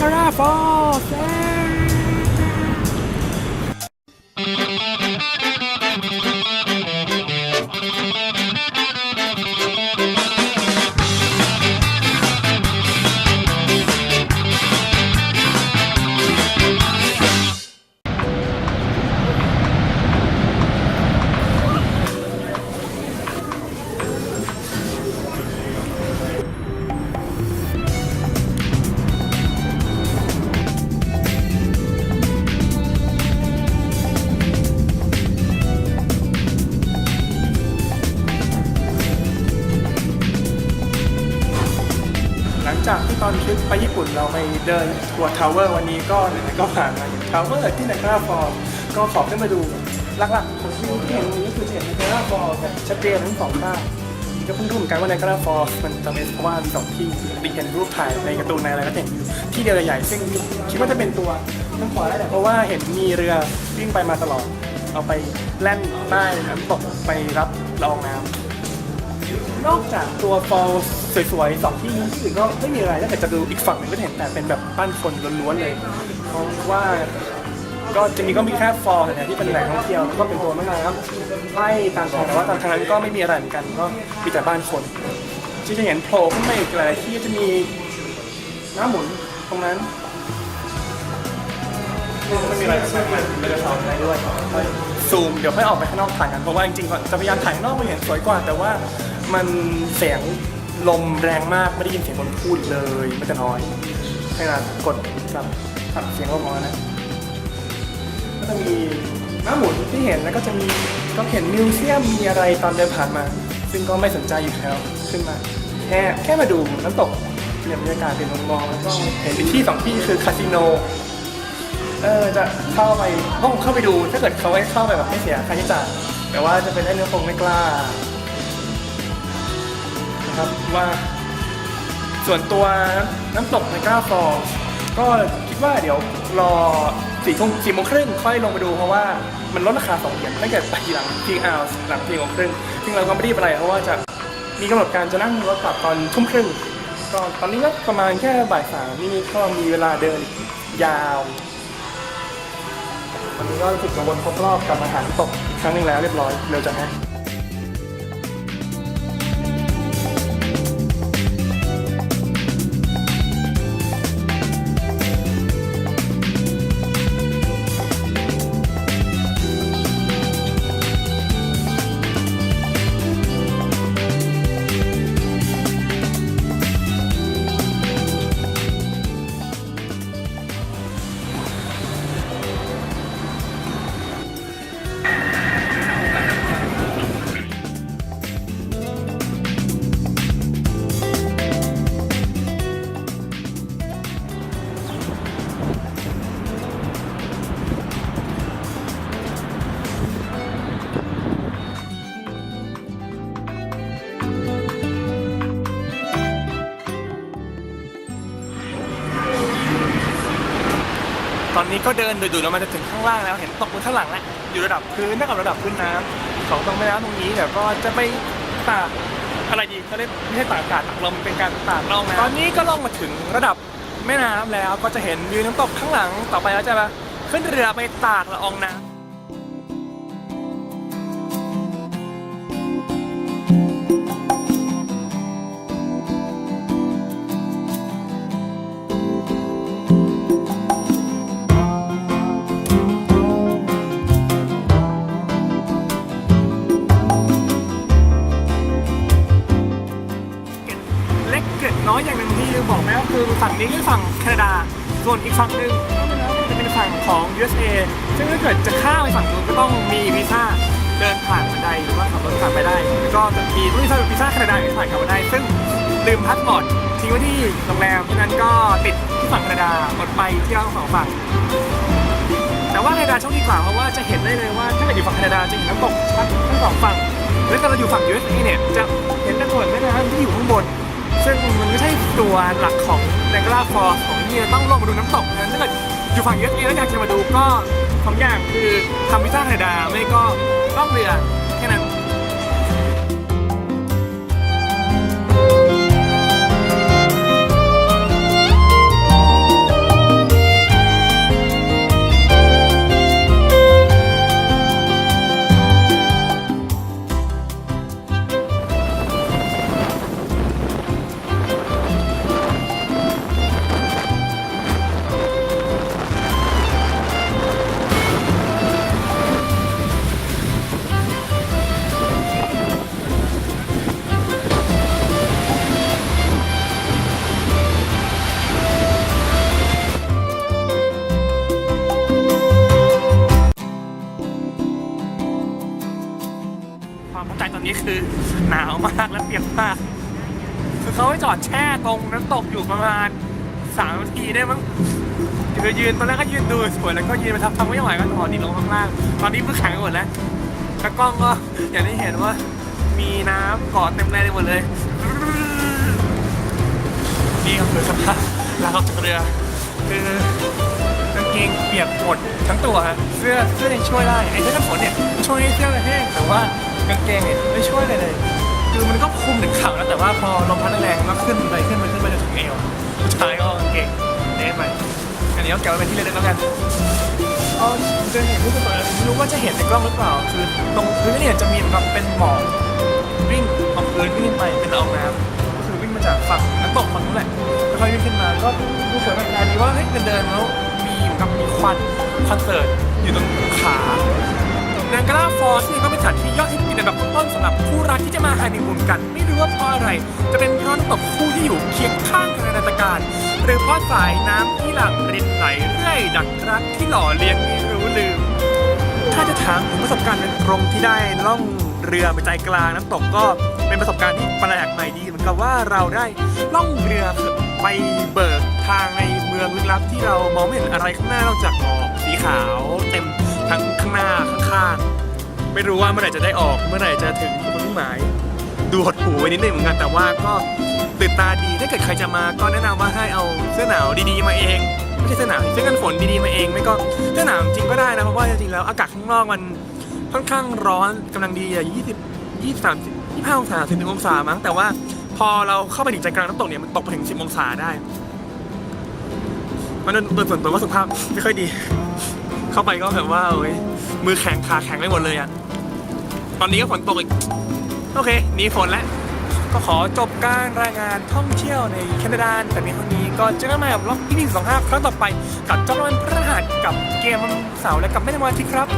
การ จากที่ตอนคลิปไปญี่ปุ่นเราไปเดินทัวร์ทาวเวอร์วันนี้ก็ไหนๆก็ผ่านมาอย่างทาวเวอร์ที่ไนกราฟอร์ก็ขอขึ้นมาดูหลักๆของที่เห็นนี้คือจะเห็นไนกราฟอร์แบบชัดเจนทั้งสองด้านก็เพิ่งรู้เหมือนกันว่าไนกราฟอร์มันจะเป็นเพราะว่ามีสองที่ดิเห็นรูปถ่ายในการ์ตูนในอะไรก็เห็นอยู่ที่เดียวใหญ่ซึ่งคิดว่าจะเป็นตัวน้ำขวาแหละเพราะว่าเห็นมีเรือวิ่งไปมาตลอด เอาไปแล่นใต้น้ำตกไปรับละอองน้ำ นอกจากตัวฟอลสวยๆสองที่นี้ที่อื่นก็ไม่มีอะไรถ้าเกิดจะดูอีกฝั่งหนึ่งก็จะเห็นแต่เป็นแบบบ้านคนล้วนๆเลย เพราะว่าก็จะมีก็มีแค่ฟอลแต่ที่เป็นแหล่งท่องเที่ยวแล้วก็เป็นตัวแม่น้ำไล่ตามทางแต่ว่าตามทางนั้นก็ไม่มีอะไรเหมือนกันก็มีแต่บ้านคน ที่จะเห็นโผล่ขึ้นมาอีกหลายที่จะมีน้ำหมุนตรงนั้นไม่มีอะไรสามารถเดินทางได้ด้วยซูมเดี๋ยวค่อยออกไปข้างนอกถ่ายกันเพราะว่าจริงๆก่อนจะพยายามถ่ายนอกมาเห็นสวยกว่าแต่ว่า มันเสียงลมแรงมากไม่ได้ยินเสียงคนพูดเลยไม่แต่น้อยขนาดกดแบบตัดเสียงลมออกนะก็จะมีน้ำหมุนที่เห็นแล้วก็จะมีก็เห็นมิวเซียมมีอะไรตอนเดินผ่านมา ซึ่งก็ไม่สนใจอยู่แล้วขึ้นมา แค่แค่มาดูน้ำตกเปลี่ยนบรรยากาศเปลี่ยนมุมมองแล้วก็เห็นที่สองที่คือคาสิโนเออจะเข้าไปห้องเข้าไปดูถ้าเกิดเขาให้เข้าไปแบบไม่เสียค่าใช้จ่ายแต่ว่าจะเป็นได้เนื้อคงไม่กล้า นะครับว่า ส่วนตัวน้ำตกในก้าฟอร์ก็คิดว่าเดี๋ยวรอสี่ทุ่มสี่โมงครึ่งค่อยลงไปดูเพราะว่ามันลดราคาสองเหรียญถ้าเกิดไปหลังพีอาวหลังสี่โมงครึ่งซึ่งเราก็ไม่รีบอะไรเพราะว่าจะมีกำหนดการจะนั่งรถกลับตอนทุ่มครึ่งก็ตอนนี้ก็ประมาณแค่บ่ายสามนี่ก็มีเวลาเดินยาววันนี้ก็รู้สึกกังวลครบรอบกับอาหารตกอีกครั้งหนึงแล้วเรียบร้อยเร็วจังฮะ ตอนนี้ก็เดินดูๆแล้วมันจะถึงข้างล่างแล้วเห็นตกบนข้างหลังแล้วอยู่ระดับพื้นเท่ากับระดับพื้นน้ำของตรงแม่น้ำตรงนี้เดี๋ยวก็จะไปตากอะไรดีก็เรียกไม่ใช่ตากอากาศตากลมเป็นการตากล่องน้ำตอนนี้ก็ล่องมาถึงระดับแม่น้ำแล้วก็จะเห็นวิวน้ำตกข้างหลังต่อไปแล้วจะมาขึ้นเรือไปตากละอองน้ำ ส่วนอีกฝั่งหนึ่งจะเป็นฝั่งของ USA ซึ่งถ้าเกิดจะข้ามไปฝั่งนู้นก็ต้องมีวีซ่าเดินผ่านไปได้หรือว่าขับรถผ่านไปได้ แล้วก็จะมีวีซ่าวีซ่าแคนาดาที่ผ่านเข้ามาได้ ซึ่งลืมพาสปอร์ตทิ้งไว้ที่โรงแรมที่นั้นก็ติดที่ฝั่งแคนาดาอดไปที่เราสองฝั่งแต่ว่าแคนาดาโชคดีกว่าเพราะว่าจะเห็นได้เลยว่าถ้าเกิดอยู่ฝั่งแคนาดาจะเห็นน้ำตกชัดทั้งสองฝั่งแล้วตอนเราอยู่ฝั่ง USA เนี่ยจะเห็นแต่ส่วนแม่น้ำที่อยู่ข้างบน ซึ่งมันไม่ใช่ตัวหลักของแรงกล้าฟอร์ของ ที่จะต้องลงมาดูน้ำตกนั้นถ้าเกิดอยู่ฝั่ง USA แล้วอยากจะมาดูก็สองอย่างคือทำวิซ่าแคนดาไม่ก็ล่องเรือแค่นั้น「 มาวมากและเปียกมาก คือเขาให้จอดแช่ตรงน้ำตกอยู่ประมาณสามนาทีได้มั้งคือยืนตอนแรกก็ยืนดูสวยแล้วก็ยืนไปทับทำไม่ไหวก็ถอดดินลงข้างล่าง ตอนนี้มือแข็งหมดแล้วตากล้องก็อย่างที่เห็นว่ามีน้ำเกาะเต็มเลยหมดเลยนี่ก็คือสภาพลาวจากเรือคือกางเกงเปียกหมดทั้งตัวฮะเสื้อเสื้อยังช่วยได้ไอ้เสื้อกันฝนเนี่ยช่วยให้เสื้อแห้งแต่ว่า กางเกงเนี่ยไม่ช่วยเลยเลย คือมันก็คุมถึงเข่าแล้วแต่ว่าพอลมพัดแรงๆก็ขึ้นไปขึ้นไปขึ้นไปจนถึงเอวผู้ชายก็กางเกงเละไปอันนี้ก็เก็บไว้เป็นที่ระลึกแล้วกันอ๋อจะเห็นรูปตัวไม่รู้ว่าจะเห็นในกล้องหรือเปล่า คือตรงพื้นเนี่ยจะมีเหมือนกับเป็นหมอกวิ่งออกพื้นวิ่งไปเป็นละอองน้ำก็คือวิ่งมาจากฝั่งน้ำตกฝั่งนู้นแหละค่อยวิ่งขึ้นมาก็ดูสวยงามดีว่าเฮ้ยเดินๆแล้วมีเหมือนกับมีควันคอนเสิร์ตอยู่ตรงขา นางกล้าฟอร์สนี่ก็เป็นสถานที่ยอด สำหรับคู่รักที่จะมาฮันนีมูนกัน ไม่รู้ว่าเพราะอะไร จะเป็นเพราะน้ำตกคู่ที่อยู่เคียงข้างกันในอนันตการ หรือเพราะสายน้ำที่หลั่งรินไหลเรื่อยดักรักที่หล่อเลี้ยงไม่รู้ลืม ถ้าจะถามถึงประสบการณ์ตรงที่ได้ล่องเรือไปใจกลางน้ำตกก็เป็นประสบการณ์ที่แปลกใหม่ดีเหมือนกับว่าเราได้ล่องเรือไปเบิกทางในเมืองลึกลับที่เรามองไม่เห็นอะไรข้างหน้านอกจากหมอกสีขาว เต็มทั้งข้างหน้าข้างๆ ไม่รู้ว่าเมื่อไหร่จะได้ออก เมื่อไหร่จะถึงมุ่งหมาย ดูหดหูไว้นิดนึงเหมือนกันแต่ว่าก็ตื่นตาดีถ้าเกิดใครจะมาก็แนะนำว่าให้เอาเสื้อหนาวดีๆมาเองไม่ใช่เสื้อหนาวเสื้อกันฝนดีๆมาเองไม่ก็เสื้อหนาวจริงก็ได้นะเพราะว่าจริงๆแล้วอากาศข้างนอกมันค่อนข้างร้อนกำลังดีอะ20 23 25องศาถึงองศามั้งแต่ว่าพอเราเข้าไปถึงใจกลางน้ำตกเนี่ยมันตกไปถึง 10 องศาได้ มันโดยส่วนตัวก็สุขภาพไม่ค่อยดี เข้าไปก็แบบว่าเอ้ย มือแข็งขาแข็งไปหมดเลยอะ ตอนนี้ก็ฝนตกอีก โอเคหนีฝนแล้ว ก็ขอจบการรายงานท่องเที่ยวในแคนาดาแต่ในครั้งนี้ก็เจอกันใหม่กับล็อกที่125ครั้งต่อไป กับจอห์นวันพระหัสกับเกมวันเสาร์และกับแม่นวันอาที่ครับ